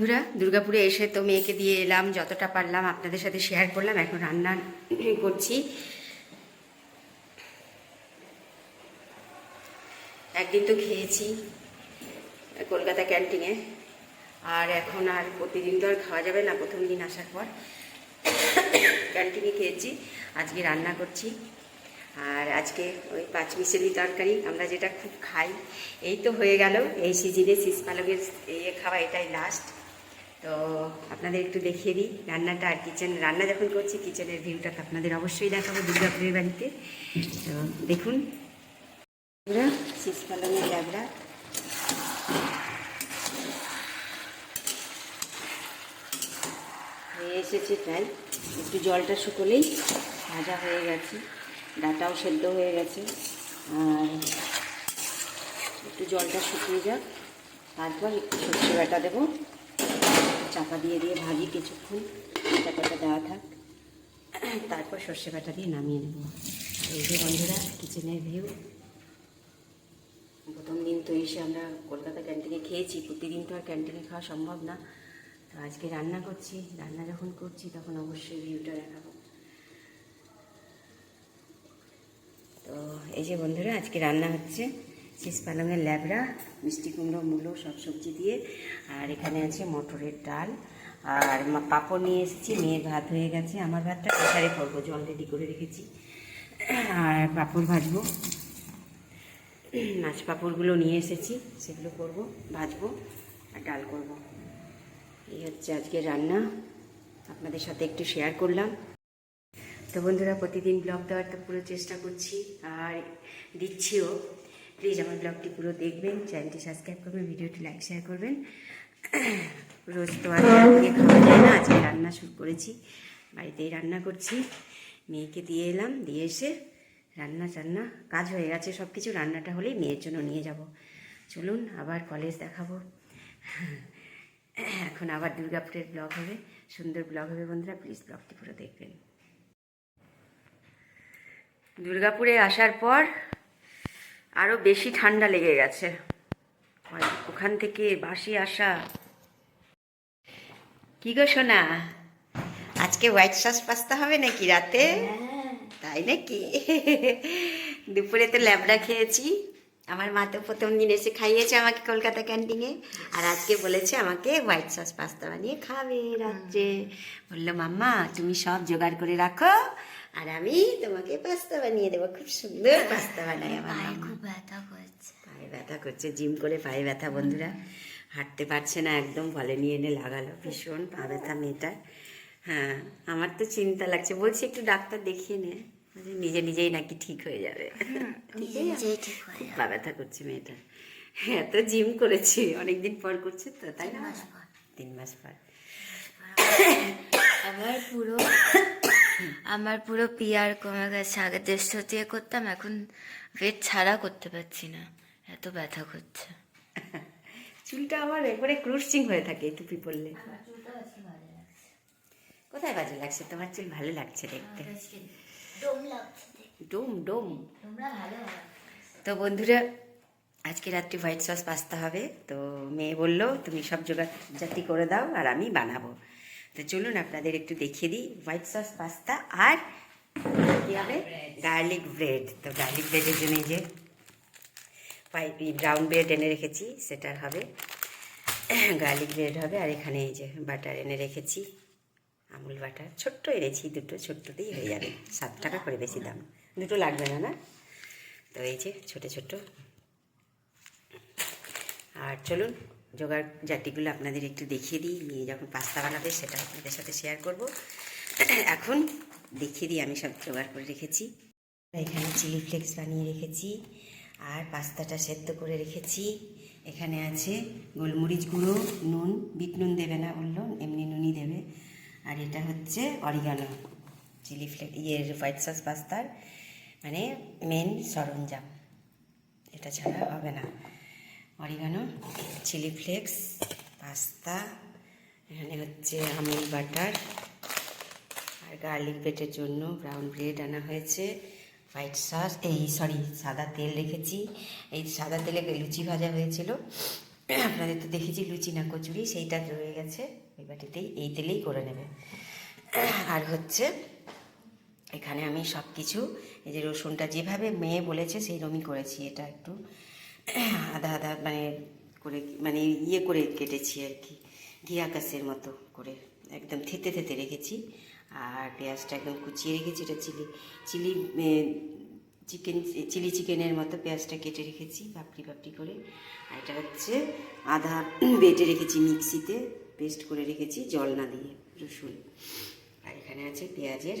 বন্ধুরা দুর্গাপুরে এসে তো মেয়েকে দিয়ে এলাম, যতটা পারলাম আপনাদের সাথে শেয়ার করলাম, এখন রান্না করছি। একদিন তো খেয়েছি কলকাতা ক্যান্টিনে আর এখন আর প্রতিদিন তো আর খাওয়া যাবে না, প্রথম দিন আসার পর। ক্যান্টিনে খেয়েছি, আজকে রান্না করছি। আর আজকে ওই পাঁচ মিশেলি তরকারি, আমরা যেটা খুব খাই, এই তো হয়ে গেল, এই সিজনে শীষ পালকের ইয়ে খাওয়া এটাই লাস্ট তো আপনাদের একটু দেখিয়ে দিই, রান্নাটা আর কিচেন রান্না যখন করছি কিচেনের ভিউটা তো আপনাদের অবশ্যই দেখাবো দুর্গাপুরের বাড়িতে। তো দেখুন শীষ পালনের হয়ে এসেছে প্রায়, একটু জলটা শুকোলেই ভাজা হয়ে গেছে, ডাটাও সেদ্ধ হয়ে গেছে। আর একটু জলটা শুকিয়ে যাক, তারপর একটু সর্ষে বাটা দেবো। চাপা দিয়ে দিয়ে ভাজি কিছুক্ষণ। চাপাটা দেওয়া থাক। তারপর সর্ষে বাটা দিয়ে নামিয়ে নেব। এই যে বন্ধুরা, কিচেনের ভিউ। প্রথম দিন তো এসে আমরা কলকাতা ক্যান্টিনে খেয়েছি। প্রতিদিন তো আর ক্যান্টিনে খাওয়া সম্ভব না। তো আজকে রান্না করছি। রান্না যখন করছি, তখন অবশ্যই ভিউটা দেখাবো। তো এই যে বন্ধুরা, আজকে রান্না হচ্ছে শীষ পালংয়ের ল্যাবড়া, মিষ্টি কুমড়ো, মূলো, সব সবজি দিয়ে। আর এখানে আছে মটরের ডাল। আর পাঁপড় নিয়ে এসেছি মেয়ের ভাত হয়ে গেছে। আমার ভাতটা প্রেশারে করব জল রেডি করে রেখেছি। আর পাঁপড় ভাজবো। মাছ পাঁপড়গুলো নিয়ে এসেছি, সেগুলো করব, ভাজবো, আর ডাল করব। এই হচ্ছে আজকে রান্না। আপনাদের সাথে একটু শেয়ার করলাম। তো বন্ধুরা, প্রতিদিন ব্লগ দেওয়ার তো পুরো চেষ্টা করছি, আর দিচ্ছিও। প্লিজ আমার ব্লগটি পুরো দেখবেন চ্যানেলটি সাবস্ক্রাইব করবেন ভিডিওটি লাইক শেয়ার করবেন। রোজ তো আর খাওয়া যায় না, আজকে রান্না শুরু করেছি, বাড়িতেই রান্না করছি। মেয়েকে দিয়ে এলাম, দিয়ে এসে রান্না টান্না, কাজ হয়ে গেছে সব কিছু রান্নাটা হলেই মেয়ের জন্য নিয়ে যাব। চলুন, আবার কলেজ দেখাবো। এখন আবার দুর্গাপুরের ব্লগ হবে, সুন্দর ব্লগ হবে বন্ধুরা প্লিজ ব্লগটি পুরো দেখবেন। দুর্গাপুরে আসার পর আরও বেশি ঠান্ডা লেগে গেছে। ওখান থেকে বাসি আসা। কি গো সোনা? আজকে হোয়াইট সস পাস্তা হবে নাকি রাতে? তাই নাকি? দুপুরে তো ল্যাবড়া খেয়েছি। আমার মা তো প্রথম দিন এসে খাইয়েছে আমাকে কলকাতা ক্যান্টিনে। আর আজকে বলেছে আমাকে হোয়াইট সস পাস্তা বানিয়ে খাবে রাত্রে। বলল, মাম্মা, তুমি সব জোগাড় করে রাখো। আর আমি তোমাকে পাস্তা বানিয়ে দেবো খুব সুন্দর পাস্তা বানাই আমার খুব ব্যথা করছে। পায়ে ব্যথা করছে জিম করে পায়ে ব্যথা বন্ধুরা। হাঁটতে পারছে না একদম বলে নিয়ে এনে লাগালো ভীষণ পা ব্যথা মেয়েটার। হ্যাঁ আমার তো চিন্তা লাগছে বলছি একটু ডাক্তার দেখিয়ে নে। নিজে নিজেই নাকি ঠিক হয়ে যাবে। পা ব্যথা করছে মেয়েটা হ্যাঁ তো জিম করেছি অনেকদিন পর করছে তো তাই না? তিন মাস পর। আমার পুরো আমার পুরো পিয়ার কমে গেছে, আগে দেড়শো দিয়ে করতাম, এখন ওয়েট ছাড়া করতে পারছি না, এত ব্যথা করছে। চুলটা আমার একবারে ক্রুশিং হয়ে থাকে, টুপি পরলে। কোথায় বাজে লাগছে? তোমার চুল ভালো লাগছে দেখতে। ডোম ডোম। তো বন্ধুরা, আজকে রাত্রি হোয়াইট সস পাস্তা হবে, তো মেয়ে বলল, তুমি সব জোগাড় জাতি করে দাও, আর আমি বানাবো। তো চলুন আপনাদের একটু দেখিয়ে দিই হোয়াইট সস, পাস্তা আর কী হবে? Garlic bread. তো গার্লিক ব্রেডের জন্য যে ব্রাউন ব্রেড এনে রেখেছি, সেটার হবে। গার্লিক ব্রেড হবে, আর এখানে এই যে বাটার এনে রেখেছি, আমুল বাটার। ছোট্ট এনেছি, দুটো ছোট্টতেই হয়ে যাবে। সাত টাকা করে বেশি দাম। দুটো লাগবে না না? তো এই যে ছোট ছোট। আর চলুন জোগাড় জাতিগুলো আপনাদের একটু দেখিয়ে দিই, নিয়ে যখন পাস্তা বানাবে সেটা আপনাদের সাথে শেয়ার করব। এখন দেখিয়ে দিই, আমি সব জোগাড় করে রেখেছি। এখানে চিলি ফ্লেক্স বানিয়ে রেখেছি, আর পাস্তাটা সেদ্ধ করে রেখেছি। এখানে আছে গোলমরিচ গুঁড়ো, নুন, বিট নুন দেবে না বলল, এমনি নুনই দেবে। আর এটা হচ্ছে অরিগানো চিলি ফ্লেক্স ইয়ের হোয়াইট সস পাস্তার মানে মেন সরঞ্জাম। এটা ছাড়া হবে না। অরিগানো, চিলি ফ্লেক্স, পাস্তা, এখানে হচ্ছে আমুল বাটার আর গার্লিক ব্রেডের জন্য ব্রাউন ব্রেড আনা হয়েছে। হোয়াইট সস, এই সরি, সাদা তেল রেখেছি। এই সাদা তেলে লুচি ভাজা হয়েছিল। আপনাদের তো দেখেছি লুচি না কচুরি, সেইটা রয়ে গেছে। ওই বাটিতেই, এই তেলেই করে নেবে। আর হচ্ছে, এখানে আমি সব কিছু এই যে রসুনটা যেভাবে মেয়ে বলেছে সেই রকমই করেছি এটা একটু। আধা আধা মানে করে মানে ইয়ে করে কেটেছি আর কি। ঘি আকাশের মতো করে একদম থেতে থেতে রেখেছি। আর পেঁয়াজটা একদম কুচিয়ে রেখেছি, এটা চিলি চিলি চিকেন, চিলি চিকেনের মতো পেঁয়াজটা কেটে রেখেছি পাপড়ি পাপড়ি করে। আর এটা হচ্ছে আধা বেটে রেখেছি মিক্সিতে, পেস্ট করে রেখেছি জল না দিয়ে, রসুন। আর এখানে আছে পেঁয়াজের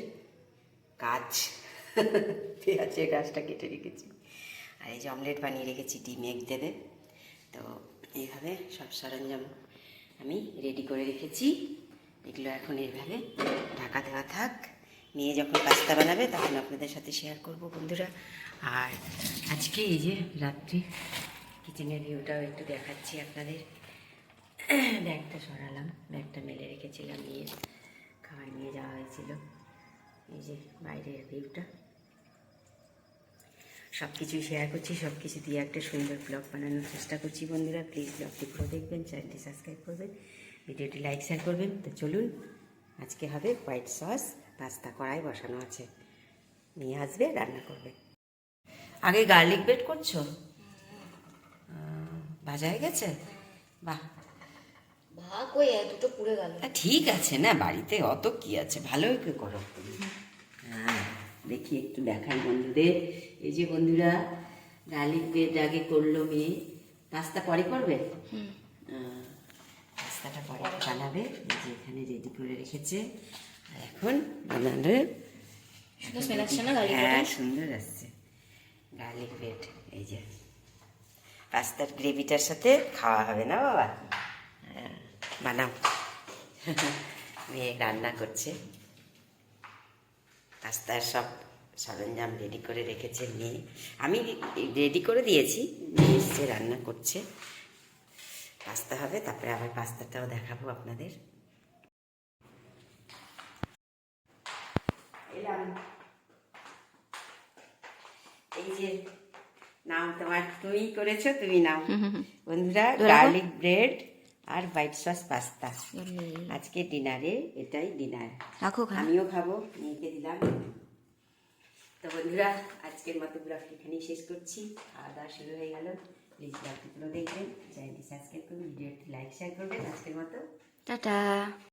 গাছ। পেঁয়াজের গাছটা কেটে রেখেছি। আর এই যে অমলেট বানিয়ে রেখেছি, ডিম এগ দেবে তো এইভাবে সব সরঞ্জাম আমি রেডি করে রেখেছি। এগুলো এখন এইভাবে ঢাকা দেওয়া থাক। নিয়ে যখন পাস্তা বানাবে তখন আপনাদের সাথে শেয়ার করব বন্ধুরা। আর আজকে এই যে রাত্রি কিচেনের ভিউটাও একটু দেখাচ্ছি আপনাদের। ব্যাগটা সরালাম, ব্যাগটা মেলে রেখেছিলাম নিয়ে। খাবার নিয়ে যাওয়া হয়েছিল। এই যে বাইরের ভিউটা সব কিছুই শেয়ার করছি সব কিছু দিয়ে একটা সুন্দর ব্লগ বানানোর চেষ্টা করছি বন্ধুরা। প্লিজ ব্লগটি পুরো দেখবেন চ্যানেলটি সাবস্ক্রাইব করবেন ভিডিওটি লাইক শেয়ার করবেন। তো চলুন আজকে হবে হোয়াইট সস পাস্তা কড়াই বসানো আছে। নিয়ে আসবে রান্না করবে। আগে গার্লিক ব্রেড করছ? ভাজা হয়ে গেছে? বাহ। ভাগ দুটো পুড়ে গেল। ঠিক আছে না বাড়িতে অত কি আছে? ভালোই করে করো? হ্যাঁ। দেখি একটু দেখাই বন্ধুদের। এই যে বন্ধুরা গার্লিক ব্রেড আগে করল মেয়ে। পাস্তা পরে করবে? পাস্তাটা পরে বানাবে। এই যে এখানে রেডি করে রেখেছে। আর এখন গাড়ি হ্যাঁ সুন্দর আসছে। গার্লিক ব্রেড এই যে। পাস্তার গ্রেভিটার সাথে খাওয়া হবে না বাবা? হ্যাঁ, বানাও। মেয়ে রান্না করছে। পাস্তার সব সরঞ্জাম রেডি করে রেখেছে মেয়ে। আমি রেডি করে দিয়েছি মেয়ে এসছে রান্না করছে। পাস্তা হবে তারপরে আবার পাস্তাটাও দেখাবো আপনাদের। এলাম। এই যে নাও তোমার তুমি করেছ তুমি নাও। বন্ধুরা গার্লিক ব্রেড আর হোয়াইট সস পাস্তা আজকে ডিনারে এটাই ডিনার রাখো আমিও খাব মেয়েকে দিলাম। তো বন্ধুরা আজকের মতো ব্লগটি এখানেই শেষ করছি। খাওয়া দাওয়া শুরু হয়ে গেল। প্লিজ ব্লগটি পুরো দেখবেন। চ্যানেলটি সাবস্ক্রাইব করবেন ভিডিওটি লাইক শেয়ার করবেন। আজকের মতো। টাটা।